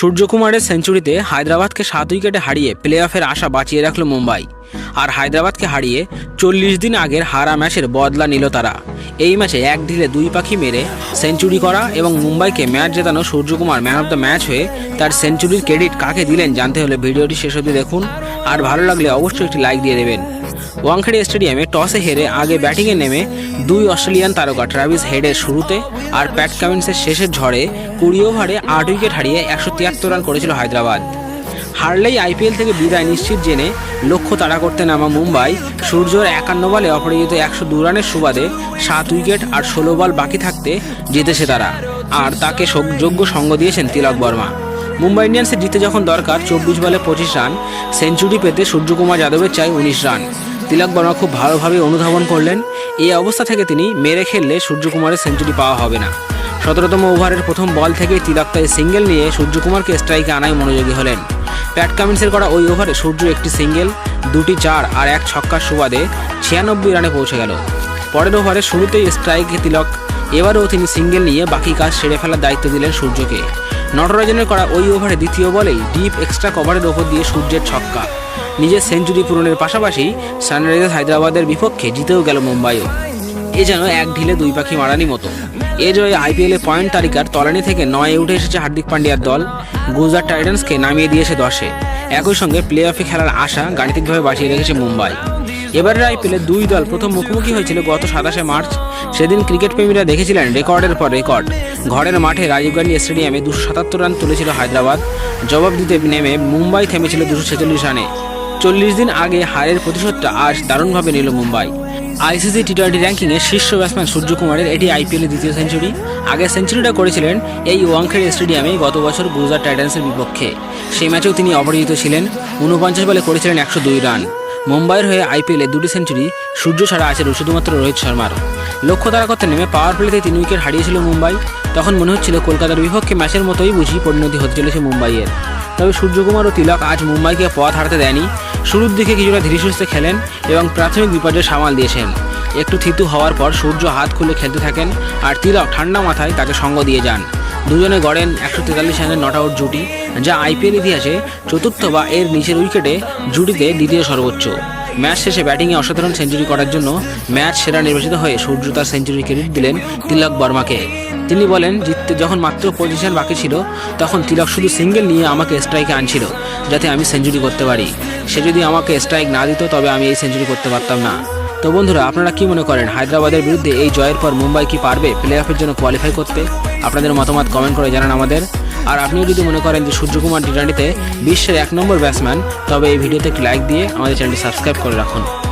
সূর্যকুমারের সেঞ্চুরিতে হায়দ্রাবাদকে সাত উইকেটে হারিয়ে প্লে অফের আশা বাঁচিয়ে রাখল মুম্বাই। আর হায়দ্রাবাদকে হারিয়ে চল্লিশ দিন আগের হারা ম্যাচের বদলা নিল তারা। এই ম্যাচে এক ঢিলে দুই পাখি মেরে সেঞ্চুরি করা এবং মুম্বাইকে match জেতানো Suryakumar man of the match হয়ে তার সেঞ্চুরির ক্রেডিট কাকে দিলেন জানতে হলে ভিডিওটি শেষ অবধি দেখুন। আর ভালো লাগলে অবশ্যই একটি লাইক দিয়ে দেবেন। ওয়াংখেড়ে স্টেডিয়ামে টসে হেরে আগে ব্যাটিংয়ে নেমে দুই অস্ট্রেলিয়ান তারকা ট্রাভিস হেডের শুরুতে আর প্যাট কামিন্সের শেষের ঝড়ে কুড়ি ওভারে আট উইকেট হারিয়ে একশো তিয়াত্তর রান করেছিল হায়দ্রাবাদ। হারলেই আইপিএল থেকে বিদায় নিশ্চিত জেনে লক্ষ্য তাড়া করতে নামা মুম্বাই সূর্যর একান্ন বলে অপরাজিত একশো দু রানের সুবাদে সাত উইকেট আর ষোলো বল বাকি থাকতে জিতেছে তারা। আর তাকে যোগ্য সঙ্গ দিয়েছেন তিলক বর্মা। মুম্বাই ইন্ডিয়ান্সের জিতে যখন দরকার চব্বিশ বলে পঁচিশ রান, সেঞ্চুরি পেতে সূর্যকুমার যাদবের চাই উনিশ রান। তিলক বর্মা খুব ভালোভাবে অনুধাবন করলেন। এই অবস্থা থেকে তিনি মেরে খেললে সূর্যকুমারের সেঞ্চুরি পাওয়া হবে না। সতেরোতম ওভারের প্রথম বল থেকে তিলক তাই সিঙ্গেল নিয়ে সূর্যকুমারকে স্ট্রাইকে আনায় মনোযোগী হলেন। প্যাট কামিন্সের করা ওই ওভারে সূর্য একটি সিঙ্গেল, দুটি চার আর এক ছক্কার সুবাদে ছিয়ানব্বই রানে পৌঁছে গেল। পরের ওভারে শুরুতেই স্ট্রাইকে তিলক, এবারেও তিনি সিঙ্গেল নিয়ে বাকি কাজ সেরে ফেলার দায়িত্ব দিলেন সূর্যকে। নটরাজনের করা ওই ওভারে দ্বিতীয় বলেই ডিপ এক্সট্রা কভারের ওপর দিয়ে সূর্যের ছক্কা। নিজের সেঞ্চুরি পূরণের পাশাপাশি সানরাইজার্স হায়দ্রাবাদের বিপক্ষে জিতেও গেল মুম্বাইও। এ যেন এক ঢিলে দুই পাখি মারানি মতো। এ জয়ে আইপিএলে পয়েন্ট তালিকার তলানি থেকে নয়ে উঠে এসেছে হার্দিক পান্ডিয়ার দল। গুজরাট টাইটান্সকে নামিয়ে দিয়েছে দশে। একই সঙ্গে প্লে অফে খেলার আশা গাণিতিকভাবে বাঁচিয়ে রেখেছে মুম্বাই। এবারের আইপিএলে দুই দল প্রথম মুখোমুখি হয়েছিল গত সাতাশে মার্চ। সেদিন ক্রিকেট প্রেমীরা দেখেছিলেন রেকর্ডের পর রেকর্ড। ঘরের মাঠে রাজীব গান্ধী স্টেডিয়ামে দুশো সাতাত্তর রান তুলেছিল হায়দ্রাবাদ। জবাব দিতে নেমে মুম্বাই থেমেছিল দুশো ছেচল্লিশ রানে। চল্লিশ দিন আগে হারের প্রতিশোধটা আজ দারুণভাবে নিল মুম্বাই। আইসিসি টি টোয়েন্টি র্যাঙ্কিংয়ে শীর্ষ ব্যাটসম্যান সূর্যকুমারের এটি আইপিএলের দ্বিতীয় সেঞ্চুরি। আগে সেঞ্চুরিটা করেছিলেন এই ওয়াংখেড়ে স্টেডিয়ামে গত বছর গুজরাট টাইটান্সের বিপক্ষে। সেই ম্যাচেও তিনি অপরাজিত ছিলেন। উনপঞ্চাশ বলে করেছিলেন একশো দুই রান। মুম্বাইয়ের হয়ে আইপিএলে দুটি সেঞ্চুরি, সূর্য ছাড়া আছে শুধুমাত্র রোহিত শর্মার লক্ষ্য তারা করতে নেমে পাওয়ার প্লেতে তিন উইকেট হারিয়েছিল মুম্বাই। তখন মনে হচ্ছিল কলকাতার বিপক্ষে ম্যাচের মতোই বুঝি পরিণতি হতে চলেছে মুম্বাইয়ের। তবে সূর্যকুমার ও তিলক আজ মুম্বাইকে পথ হারাতে দেয়নি। শুরুর দিকে কিছুটা ধীরে খেলেন এবং প্রাথমিক বিপর্যয় সামাল দিয়েছেন। একটু থিতু হওয়ার পর সূর্য হাত খুলে খেলতে থাকেন আর তিলক ঠান্ডা মাথায় তাকে সঙ্গ দিয়ে যান। দুজনে গড়েন একশো তেতাল্লিশ রানের নট আউট জুটি, যা আইপিএল ইতিহাসে চতুর্থ বা এর নিচের উইকেটে জুটিতে দ্বিতীয় সর্বোচ্চ। ম্যাচ শেষে ব্যাটিংয়ে অসাধারণ সেঞ্চুরি করার জন্য ম্যাচ সেরা নির্বাচিত হয়ে সূর্য তার সেঞ্চুরি ক্রেডিট দিলেন তিলক বর্মাকে। তিনি বলেন যখন মাত্র পজিশন বাকি ছিল, তখন তিলক শুধু সিঙ্গেল নিয়ে আমাকে স্ট্রাইকে আনছিল, যাতে আমি সেঞ্চুরি করতে পারি। সে যদি আমাকে স্ট্রাইক না দিত, তবে আমি এই সেঞ্চুরি করতে পারতাম না। তো বন্ধুরা, আপনারা কি মনে করেন, হায়দ্রাবাদের বিরুদ্ধে এই জয়ের পর মুম্বাই কি পারবে প্লে অফের জন্য কোয়ালিফাই করতে? আপনাদের মতামত কমেন্ট করে জানান আমাদের। আর আপনিও যদি মনে করেন যে সূর্যকুমার টি বিশ্বের এক নম্বর ব্যাটসম্যান তবে এই ভিডিওতে একটি লাইক দিয়ে আমাদের চ্যানেলটি সাবস্ক্রাইব করে রাখুন।